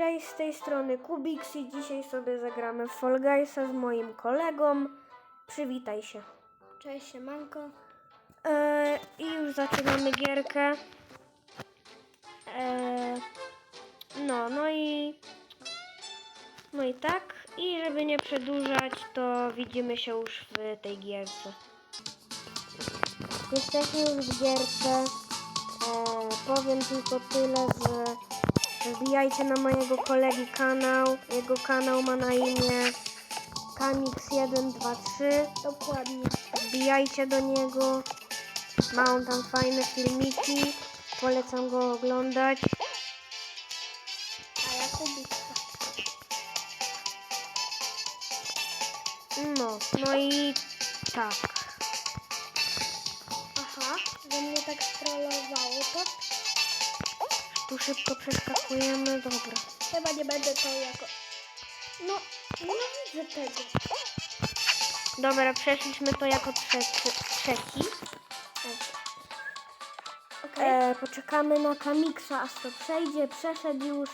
Cześć, z tej strony Kubix i dzisiaj sobie zagramy w Fall Guysa z moim kolegą. Przywitaj się. Cześć, siemanko. E, I już zaczynamy gierkę. E, no, no i... No i tak. I żeby nie przedłużać, to widzimy się już w tej gierce. Jesteśmy już w gierce. E, powiem tylko tyle, że wbijajcie na mojego kolegi kanał. Jego kanał ma na imię Kamix123. Dokładnie. Wbijajcie do niego. Ma on tam fajne filmiki. Polecam go oglądać. A ja. No, no i tak. Aha, że mnie tak strollowało to. Tu szybko przeskakujemy. Dobra. Chyba nie będę to jako... No, no widzę tego. Dobra, przeszliśmy to jako trzeci. trzeci. Okej. E, poczekamy na Kamiksa, aż to przejdzie. Przeszedł już.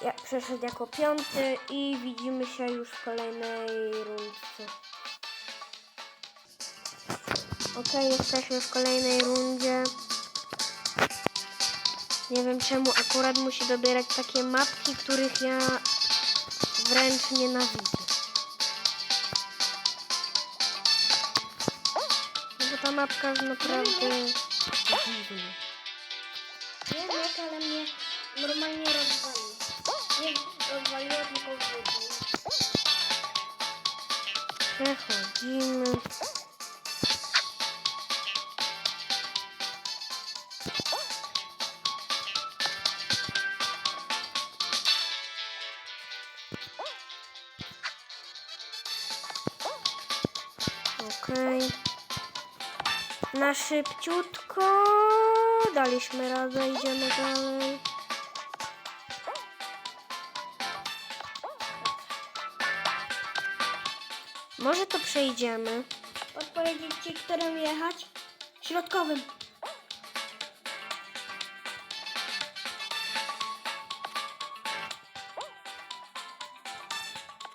Ja, przeszedł jako piąty i widzimy się już w kolejnej rundce. Ok, jesteśmy w kolejnej rundzie. Nie wiem czemu akurat musi dobierać takie mapki, których ja wręcz nienawidzę. No bo ta mapka jest naprawdę dziwna. Nie wiek, ale mnie normalnie rozwaliło. Nie rozwaliło, tylko wybiło. Przechodzimy. Szybciutko. Daliśmy radę, idziemy dalej. Może to przejdziemy. Odpowiedzieć ci, którym jechać? Środkowym.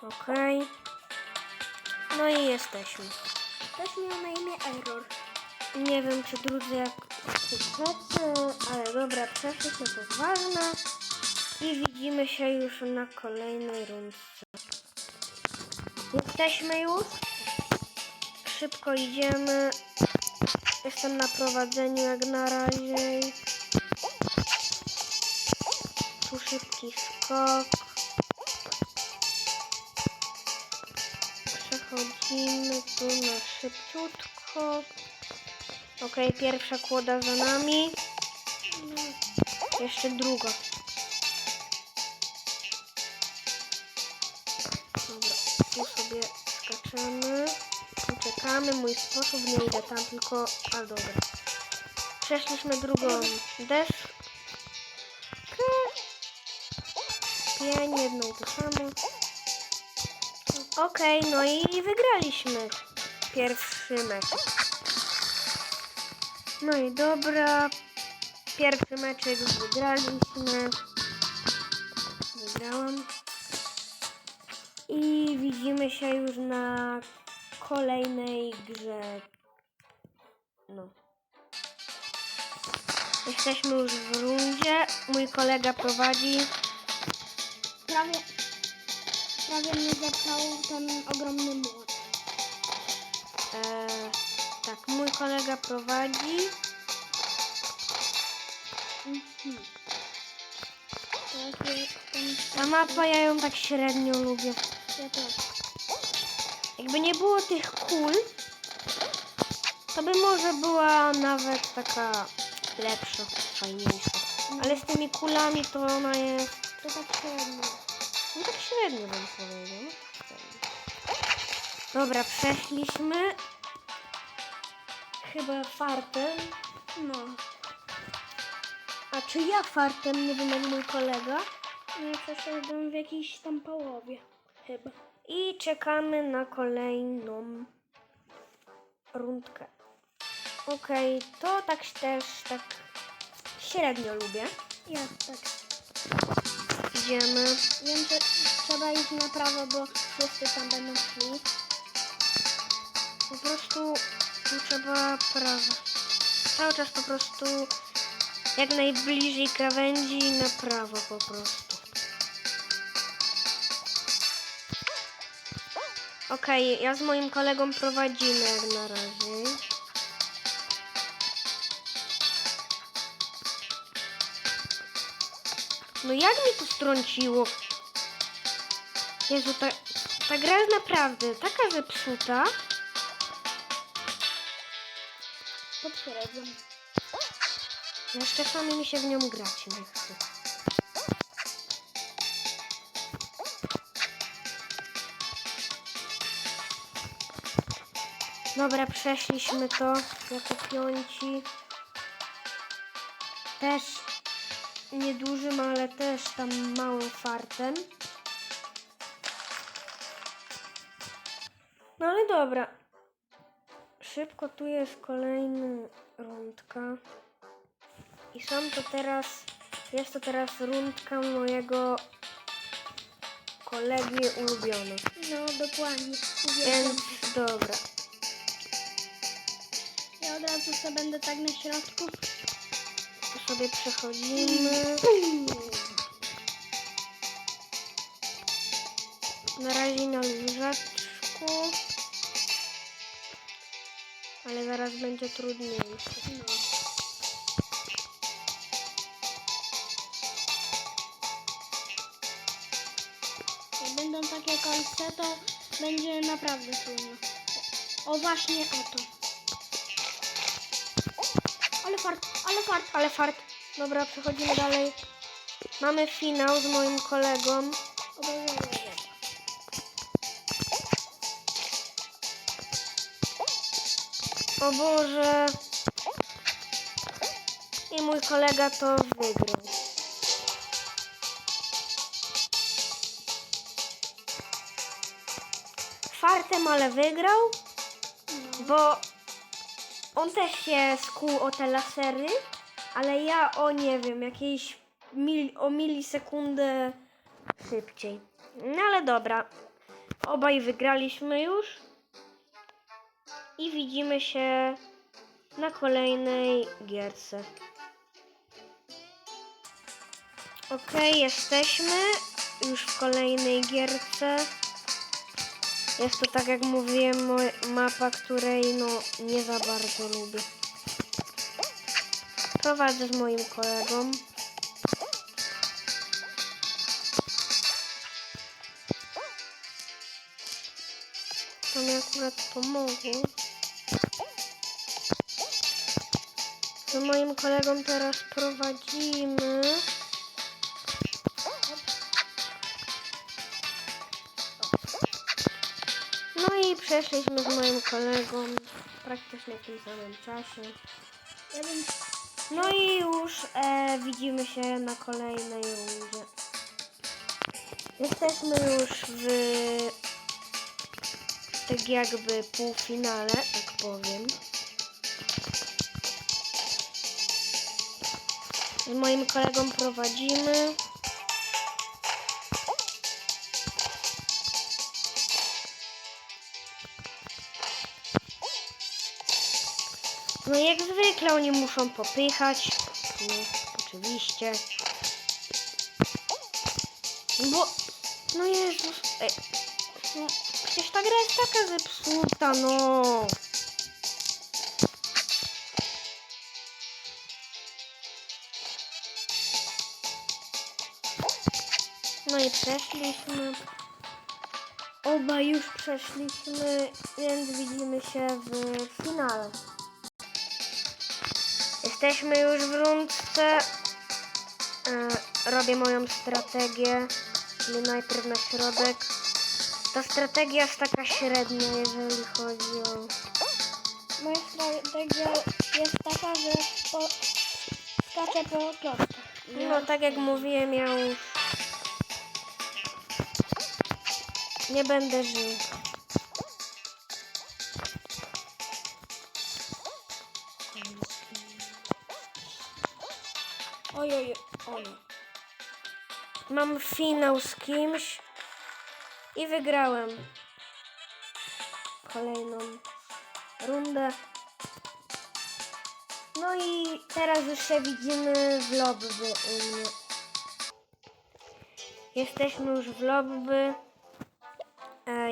Okej. No i jesteśmy. Też miał na imię Error. Nie wiem, czy drudzy jak chcecie, ale dobra, przeszliśmy, to jest ważne. I widzimy się już na kolejnej rundce. Jesteśmy już. Szybko idziemy. Jestem na prowadzeniu jak na razie. Tu szybki skok. Przechodzimy tu na szybciutko. Okej, pierwsza kłoda za nami. Jeszcze druga. Dobra, tu sobie skaczemy. Uciekamy, mój sposób, nie idę tam, tylko... A dobra. Przeszliśmy drugą deskę. Pień, jedną to samo. Okej, no i wygraliśmy pierwszy mecz. No i dobra. Pierwszy meczek wygraliśmy. Wygrałam. I widzimy się już na kolejnej grze. No. Jesteśmy już w rundzie. Mój kolega prowadzi. Prawie, prawie mnie zepnął ten ogromny młot. E, tak, mój kolega prowadzi. Mhm. Ta mapa ja ją tak średnio lubię. Ja też. Jakby nie było tych kul, to by może była nawet taka lepsza, fajniejsza. Ale z tymi kulami to ona jest To tak średnio. no tak średnio bym powiedział. no tak. Dobra, przeszliśmy. Chyba fartem. No. A czy ja fartem, nie wiem jak mój kolega? No ja przeszedłem w jakiejś tam połowie. Chyba. I czekamy na kolejną rundkę. Okej, to tak też tak średnio lubię. Ja tak. idziemy. Wiem, że trzeba iść na prawo, bo wszyscy tam będą szli. Po prostu tu trzeba prawo. Cały czas po prostu jak najbliżej krawędzi na prawo po prostu. Okej, ja z moim kolegą prowadzimy jak na razie. No jak mi to strąciło? Jezu, ta, ta gra jest naprawdę taka zepsuta. Potwierdzam. Już czasami mi się w nią grać nie chce. Dobra, przeszliśmy to jako piąci. Też niedużym, ale też tam małym fartem. No ale dobra. Szybko tu jest kolejny rundka. I są to teraz, jest to teraz rundka mojego kolegi ulubiony. No, dokładnie. Więc dobra. Ja od razu sobie będę tak na środku. Tu sobie przechodzimy. Na razie na lżaczku. Ale zaraz będzie trudniejsze. No. Jak będą takie kolce, to będzie naprawdę trudno. O właśnie o to. Ale fart, ale fart. Ale fart. Dobra, przechodzimy dalej. Mamy finał z moim kolegą. O Boże. I mój kolega to wygrał. Fartem, ale wygrał, bo on też się skuł o te lasery, ale ja o nie wiem, jakieś mil, o milisekundę szybciej. No ale dobra. Obaj wygraliśmy już. I widzimy się na kolejnej gierce. Okej, jesteśmy już w kolejnej gierce. Jest to tak jak mówiłem, mapa, której no nie za bardzo lubię. Prowadzę z moim kolegą. To mi akurat pomogło. Z moim kolegą teraz prowadzimy. No i przeszliśmy z moim kolegą praktycznie w tym samym czasie. No i już e, widzimy się na kolejnej rundzie. Jesteśmy już w tak jakby półfinale, tak powiem. Z moim kolegą prowadzimy. No jak zwykle oni muszą popychać. No, oczywiście. Bo... No Jezus... Ej. No, przecież ta gra jest taka zepsuta, no. I przeszliśmy. Obaj już przeszliśmy, więc widzimy się w finale. Jesteśmy już w rundce. E, robię moją strategię, czyli najpierw na środek. Ta strategia jest taka średnia, jeżeli chodzi o... Moja strategia jest taka, że po, skaczę po klockach. No tak jak mówiłem, ja już nie będę żył. Oj, oj, oj. mam finał z kimś i wygrałem kolejną rundę. No i teraz już się widzimy w lobby. Jesteśmy już w lobby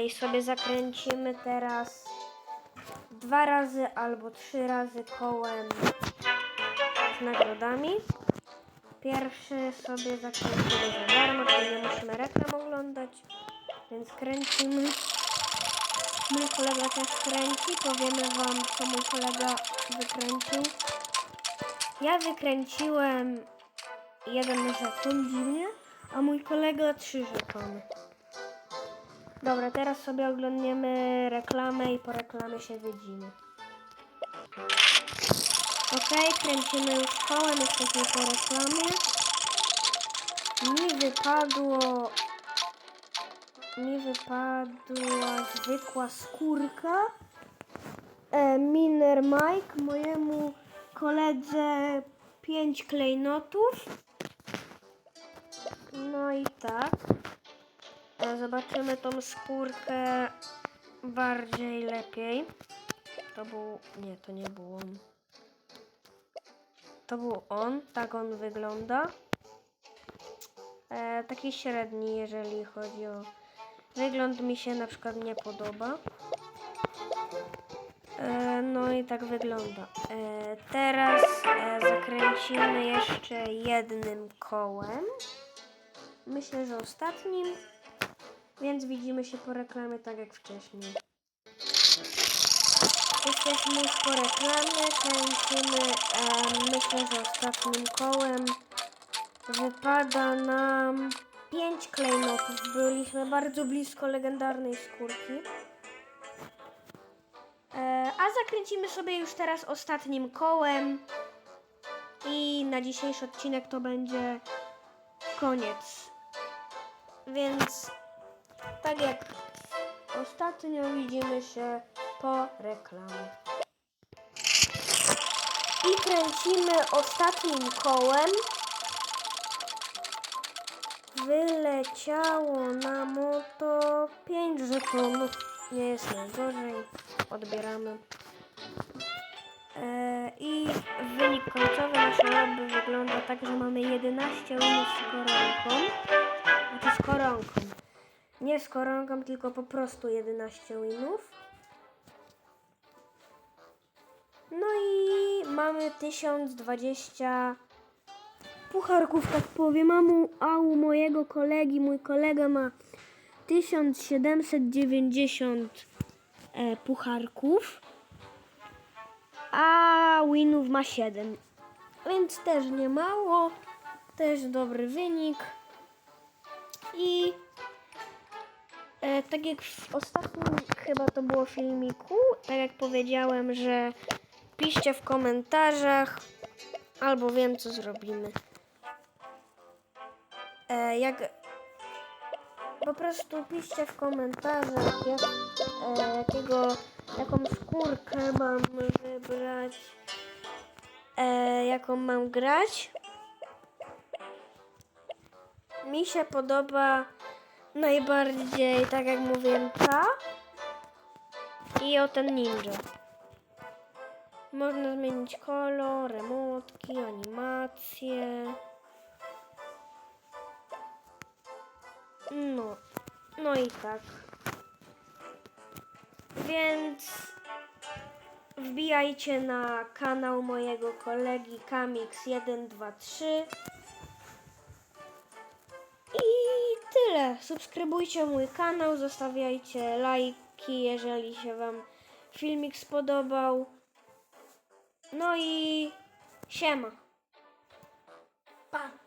i sobie zakręcimy teraz dwa razy albo trzy razy kołem z nagrodami. Pierwszy sobie zakręcimy za darmo, czyli nie musimy reklam oglądać, więc kręcimy. Mój kolega też kręci, powiemy wam co mój kolega wykręcił. Ja wykręciłem jeden żeton dziwnie, a mój kolega trzy żetony. Dobra, teraz sobie oglądniemy reklamę i po reklamie się widzimy. Ok, kręcimy już kołem, jesteśmy po reklamie. Mi wypadło... Mi wypadła zwykła skórka. E, Miner Mike, mojemu koledze 5 klejnotów. No i tak. E, Zobaczymy tą skórkę bardziej lepiej. To był. Nie, to nie był on. To był on, tak on wygląda. E, taki średni, jeżeli chodzi o wygląd, mi się na przykład nie podoba. E, no i tak wygląda. E, teraz e, zakręcimy jeszcze jednym kołem. Myślę, że ostatnim. Więc widzimy się po reklamie tak jak wcześniej. Jesteśmy już po reklamie, kręcimy, e, myślę, że ostatnim kołem wypada nam 5 klejnotów. Byliśmy bardzo blisko legendarnej skórki. E, a zakręcimy sobie już teraz ostatnim kołem. I na dzisiejszy odcinek to będzie koniec. Więc tak jak ostatnio widzimy się po reklamie. I kręcimy ostatnim kołem. Wyleciało nam oto 5 żetonów. Nie jest najgorzej. Odbieramy. E, I wynik końcowy naszej lobby wygląda tak, że mamy 11 winów z koronką. Znaczy z koronką. Nie z koronką, tylko po prostu 11 winów. No i mamy 1020 pucharków, tak powiem. A, u mojego kolegi, mój kolega ma 1790 e, pucharków, a winów ma 7. Więc też nie mało, też dobry wynik. I e, tak jak w ostatnim chyba to było filmiku, tak jak powiedziałem, że piszcie w komentarzach, albo wiem co zrobimy. E, jak po prostu piszcie w komentarzach, jak, e, jakiego, jaką skórkę mam wybrać, e, jaką mam grać. Mi się podoba najbardziej, tak jak mówiłem, ta i o ten ninja. Można zmienić kolor, emotki, animacje. No, no i tak. Więc wbijajcie na kanał mojego kolegi Kamix123. Tyle. Subskrybujcie mój kanał, zostawiajcie lajki, jeżeli się Wam filmik spodobał. No i siema. Pa!